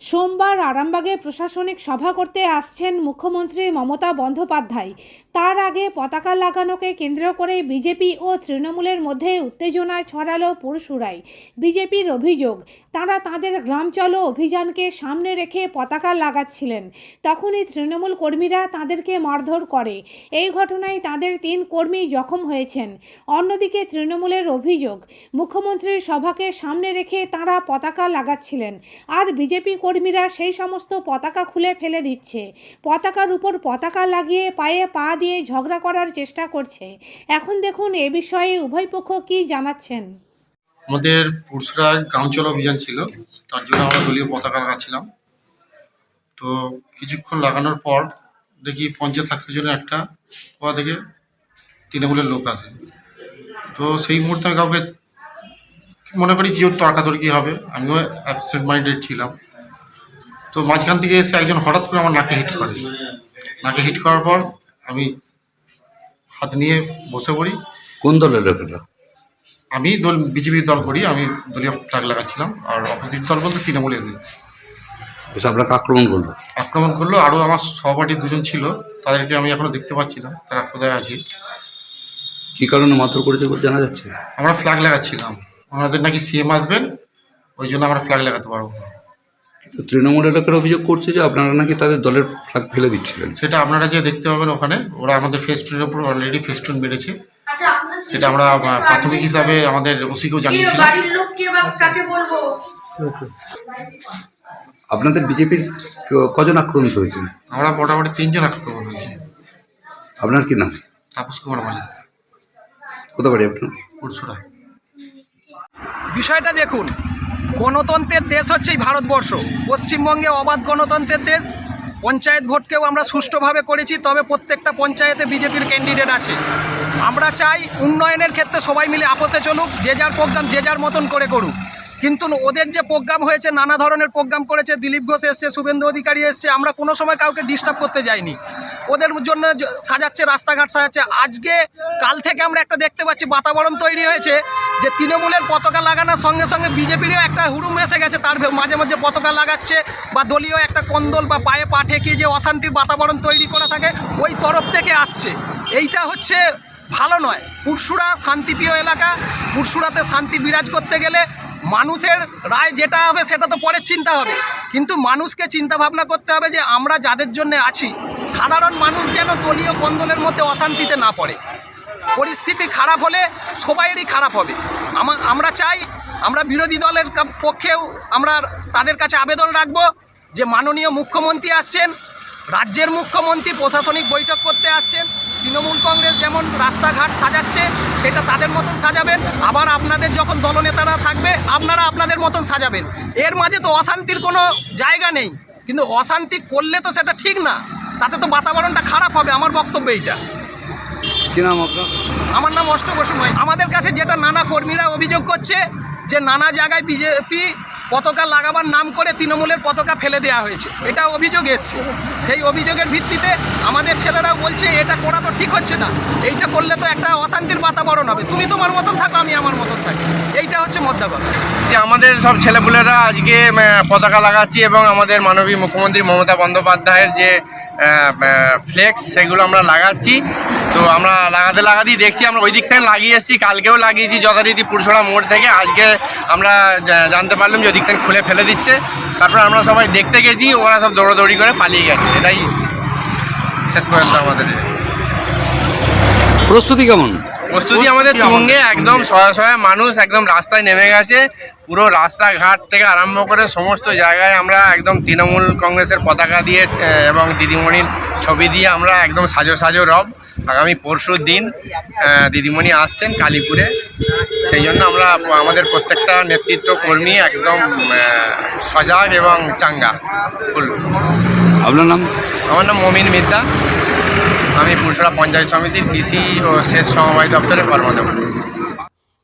সোমবার আরামবাগে প্রশাসনিক সভা করতে আসছেন মুখ্যমন্ত্রী মমতা বন্দ্যোপাধ্যায়। তার আগে পতাকা লাগানোকে কেন্দ্র করে বিজেপি ও তৃণমূলের মধ্যে উত্তেজনায় ছড়ালো পরশুরাই বিজেপির অভিযোগ, তারা তাদের গ্রাম চলো অভিযানকে সামনে রেখে পতাকা লাগাচ্ছিলেন। তখনই তৃণমূল কর্মীরা তাদেরকে মারধর করে। এই ঘটনায় তাদের তিন কর্মী জখম হয়েছেন। অন্যদিকে তৃণমূলের অভিযোগ, মুখ্যমন্ত্রীর সভাকে সামনে রেখে তারা পতাকা লাগাচ্ছিলেন। আর বিজেপি কর্মীরা সেই সমস্ত পতাকা খুলে ফেলে দিচ্ছে। পতাকার উপর পতাকা লাগিয়ে পায়ে পা দিয়ে ঝগড়া করার চেষ্টা করছে। এখন দেখুন, এ বিষয়ে উভয় পক্ষ কী জানাচ্ছেন? আমাদের পুরসুরা গ্রাম চলো অভিযান ছিল, তার জন্য আমরা দলীয় পতাকা লাগাচ্ছিলাম। তো কিছুক্ষণ লাগানোর পর দেখি পঞ্চাশ থাকতে জন্য একটা ওয়া থেকে তৃণমূলের লোক আসে। তো সেই মুহূর্তে আমি কাউকে মনে করি যে ওর তর্কাতর্কি হবে। আমিও অ্যাবসেন্ট মাইন্ডেড ছিলাম। তো মাঝখান থেকে এসে একজন হঠাৎ করে আমার নাকে হিট করে। নাকে হিট করার পর আমি হাত নিয়ে বসে পড়ি। কোন দলের লোক এটা আমি দল বিজেপির দল করি আমি দলীয় ফ্ল্যাগ লাগাচ্ছিলাম। আর অপোজিট দল বলতে তৃণমূল এসে। এসে আপনাকে আক্রমণ করল? আক্রমণ করল আরও আমার সহপাঠী দুজন ছিল তাদেরকে আমি এখনও দেখতে পাচ্ছি না তারা কোথায় আছে? কি কারণে মারধর করেছে বলে জানা যাচ্ছে? আমরা ফ্ল্যাগ লাগাচ্ছিলাম। ওনাদের নাকি সিএম আসবেন ওই জন্য আমরা ফ্ল্যাগ লাগাতে পারব না। তো তৃণমূল এলাকার অভিযোগ করছে যে আপনারা নাকি তাদের দলের ফ্ল্যাগ ফেলে দিচ্ছিলেন। সেটা আপনারা যে দেখতে পাবেন ওখানে। ওরা আমাদের ফেস্টুনের উপর অলরেডি ফেস্টুন বেড়েছে। সেটা আমরা প্রাথমিক হিসাবে আমাদের ওসিকেও জানিয়েছিলাম। বাড়ির লোক কে বা কাকে বলব? আপনাদের বিজেপির কজন আক্রমণ হয়েছেন? আমরা মোটামুটি তিনজন আক্রমণ হয়েছি। আপনার কি নাম? তাপস কুমার মালিক। কোথা বাড়ি আপনার? বিষয়টা দেখুন গণতন্ত্রের দেশ হচ্ছে এই ভারতবর্ষ। পশ্চিমবঙ্গে অবাধ গণতন্ত্রের দেশ। পঞ্চায়েত ভোটকেও আমরা সুষ্ঠুভাবে করেছি, তবে প্রত্যেকটা পঞ্চায়েতে বিজেপির ক্যান্ডিডেট আছে। আমরা চাই উন্নয়নের ক্ষেত্রে সবাই মিলে আপোষে চলুক, যে যার প্রোগ্রাম, যে যার মতন করে করুক। কিন্তু ওদের যে প্রোগ্রাম হয়েছে, নানা ধরনের প্রোগ্রাম করেছে, দিলীপ ঘোষ এসছে, শুভেন্দু অধিকারী এসছে, আমরা কোনো সময় কাউকে ডিস্টার্ব করতে যাইনি। ওদের জন্য সাজাচ্ছে, রাস্তাঘাট সাজাচ্ছে। আজকে, কাল থেকে আমরা একটা দেখতে পাচ্ছি, বাতাবরণ তৈরি হয়েছে, যে তৃণমূলের পতাকা লাগানোর সঙ্গে সঙ্গে বিজেপিরও একটা হুড়ুম এসে গেছে, তার মাঝে মাঝে পতাকা লাগাচ্ছে, বা দলীয় একটা কন্দল বা পায়ে পা ঠেকিয়ে যে অশান্তির বাতাবরণ তৈরি করা থাকে, ওই তরফ থেকে আসছে। এইটা হচ্ছে ভালো নয়। পুরসুরা শান্তিপ্রিয় এলাকা পুরসুরাতে শান্তি বিরাজ করতে গেলে মানুষের রায় যেটা হবে সেটা তো পরের চিন্তা হবে। কিন্তু মানুষকে চিন্তা ভাবনা করতে হবে যে আমরা যাদের জন্য আছি, সাধারণ মানুষ যেন দলীয় কন্দলের মধ্যে অশান্তিতে না পড়ে। পরিস্থিতি খারাপ হলে সবাইয়েরই খারাপ হবে। আমরা চাই আমরা বিরোধী দলের পক্ষেও আমরা তাদের কাছে আবেদন রাখব যে মাননীয় মুখ্যমন্ত্রী আসছেন, রাজ্যের মুখ্যমন্ত্রী প্রশাসনিক বৈঠক করতে আসছেন তৃণমূল কংগ্রেস যেমন রাস্তাঘাট সাজাচ্ছে সেটা তাদের মতন সাজাবেন। আবার আপনাদের যখন দলনেতারা থাকবে আপনারা আপনাদের মতন সাজাবেন। এর মাঝে তো অশান্তির কোনো জায়গা নেই। কিন্তু অশান্তি করলে তো সেটা ঠিক না। তাতে তো বাতাবরণটা খারাপ হবে। আমার বক্তব্য এইটা। কি নাম আপনার? আমার নাম অষ্ট বসুময় আমাদের কাছে যেটা নানা কর্মীরা অভিযোগ করছে যে নানা জায়গায় বিজেপি পতাকা লাগাবার নাম করে তৃণমূলের পতাকা ফেলে দেওয়া হয়েছে। এটা অভিযোগ এসছে। সেই অভিযোগের ভিত্তিতে আমাদের ছেলেরা বলছে, এটা করা তো ঠিক হচ্ছে না। এইটা করলে তো একটা অশান্তির বাতাবরণ হবে। তুমি তোমার মতন থাকো, আমি আমার মতন থাকি। এইটা হচ্ছে মধ্যা কথা। যে আমাদের সব ছেলেপুলেরা আজকে পতাকা লাগাচ্ছি এবং আমাদের মাননীয় মুখ্যমন্ত্রী মমতা বন্দ্যোপাধ্যায়ের যে ফ্লেক্স সেগুলো আমরা লাগাচ্ছি। তো আমরা লাগাতে লাগাতেই দেখছি, আমরা ওই দিক থেকে লাগিয়ে এসেছি, কালকেও লাগিয়েছি, যথারীতি পুরসরা মোড় থেকে। আজকে আমরা জানতে পারলাম যে ওই খুলে ফেলে দিচ্ছে। তারপর আমরা সবাই দেখতে গেছি ওরা সব দৌড়াদৌড়ি করে পালিয়ে গেছে। এটাই শেষ পর্যন্ত আমাদের প্রস্তুতি কেমন? প্রস্তুতি আমাদের তুঙ্গে একদম শয়ে মানুষ একদম রাস্তায় নেমে গেছে। পুরো রাস্তাঘাট থেকে আরম্ভ করে সমস্ত জায়গায় আমরা একদম তৃণমূল কংগ্রেসের পতাকা দিয়ে এবং দিদিমণির ছবি দিয়ে আমরা একদম সাজো সাজো রব। আগামী পরশু দিন দিদিমণি আসছেন কালীপুরে। সেই জন্য আমরা আমাদের প্রত্যেকটা নেতৃত্ব কর্মী একদম সজাগ এবং চাঙ্গা। আপনার নাম? আমার নাম মমিন মিদ্দা। আমি পুরসরা পঞ্চায়েত সমিতির কৃষি ও সেচ সমবায় দপ্তরের কর্মদক্ষ